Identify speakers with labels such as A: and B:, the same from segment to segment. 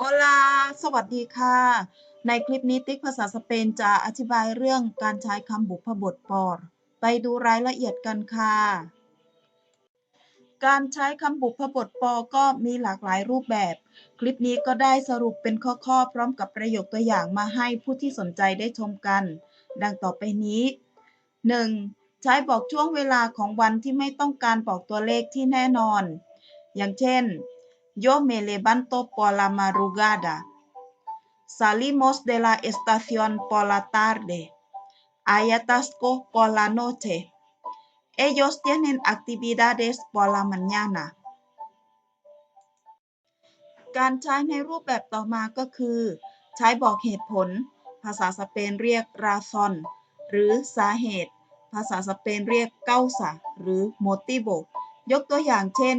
A: โอลา สวัสดีค่ะ ในคลิปนี้ติ๊กภาษาสเปนจะอธิบายเรื่องการใช้คำบุพบทปอร์ไปดูรายละเอียดกันค่ะ การใช้คำบุพบทปอก็มีหลากหลายรูปแบบ คลิปนี้ก็ได้สรุปเป็นข้อๆ พร้อมกับประโยคตัวอย่างมาให้ผู้ที่สนใจได้ชมกัน ดังต่อไปนี้ 1. ใช้บอกช่วงเวลาของวันที่ไม่ต้องการบอกตัวเลขที่แน่นอน อย่างเช่น Yo me levanto por la madrugada. Salimos de la estación por la tarde. Hay atasco por la noche. Ellos tienen actividades por la mañana. การใช้ในรูปแบบต่อมาก็คือ ใช้บอกเหตุผล ภาษาสเปนเรียก razón หรือสาเหตุ ภาษาสเปนเรียก causa หรือ motivo ยกตัวอย่างเช่น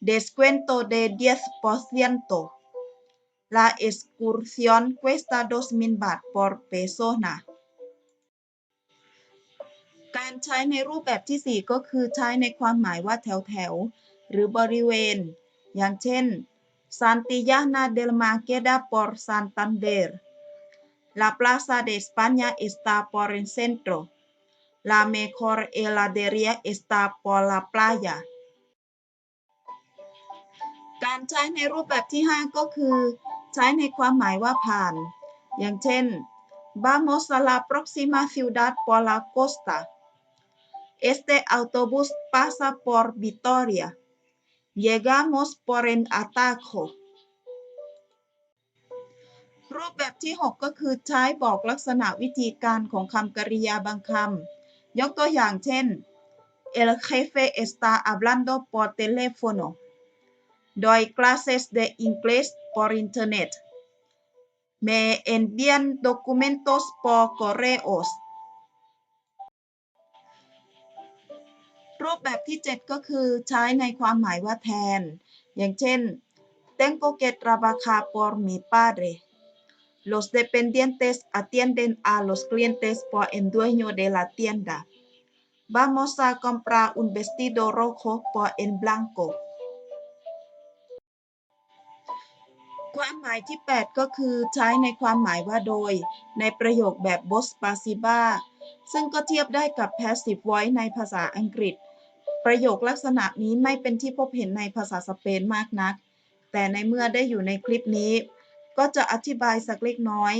A: Descuento de 10%. La excursión cuesta 2,000 baht por persona. การใช้ในรูปแบบที่ 4 ก็คือใช้ในความหมายว่าแถวแถวหรือบริเวณ อย่างเช่น Santillana del Mar queda por Santander. La Plaza de España está por el centro. La mejor heladería está por la playa. การใช้ในรูปแบบที่ 5 ก็คือ ใช้ในความหมายว่าผ่าน อย่างเช่น Vamos a la próxima ciudad por la costa. Este autobús pasa por Vitoria. Llegamos por el atajo. รูปแบบที่ 6 ก็คือใช้บอกลักษณะวิธีการของคำกริยาบางคำยกตัวอย่างเช่น El jefe está hablando por teléfono. Doy clases de inglés por internet. Me envían documentos por correos. รูปแบบที่ 7 ก็คือใช้ในความหมายว่าแทน อย่างเช่น Tengo que trabajar por mi padre. Los dependientes atienden a los clientes por el dueño de la tienda. Vamos a comprar un vestido rojo por el blanco. ความหมายที่ 8 ก็คือใช้ในความหมายว่าโดย ในประโยคแบบ boss passiva ซึ่งก็เทียบได้กับ passive voice ในภาษาอังกฤษ ประโยคลักษณะนี้ไม่เป็นที่พบเห็นในภาษาสเปนมากนัก แต่ในเมื่อได้อยู่ในคลิปนี้ ก็จะอธิบายสักเล็กน้อย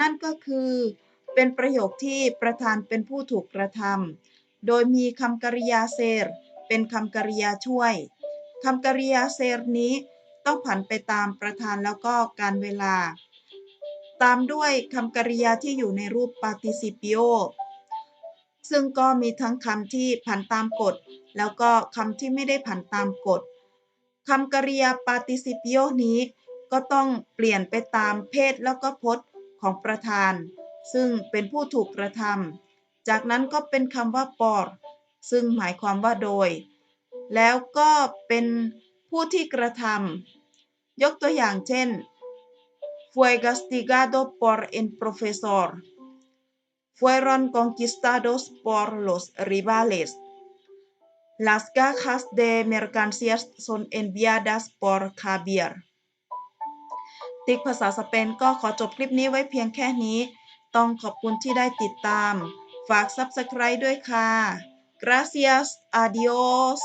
A: นั่นก็คือเป็นประโยคที่ประธานเป็นผู้ถูกกระทำโดยมีคำกริยาเซรเป็นคำกริยาช่วยคำกริยาเซรนี้ ต้องผันไปตามประธานแล้วก็การเวลา ตามด้วยคำกริยาที่อยู่ในรูป participio ซึ่งก็มีทั้งคำที่ผันตามกฎ แล้วก็คำที่ไม่ได้ผันตามกฎคำกริยา participio นี้ ก็ต้องเปลี่ยนไปตามเพศแล้วก็พจน์ของประธาน ซึ่งเป็นผู้ถูกกระทำจากนั้นก็เป็นคำว่า por ซึ่งหมายความว่าโดย แล้วก็เป็นผู้ที่กระทำ ยกตัวอย่างเช่น fue castigado por el profesor fueron conquistados por los rivales las cajas de mercancías son enviadas por Javier ติ๊กภาษาสเปนก็ขอจบคลิปนี้ไว้เพียงแค่นี้ ต้องขอบคุณที่ได้ติดตาม ฝาก Subscribe ด้วยค่ะ gracias adios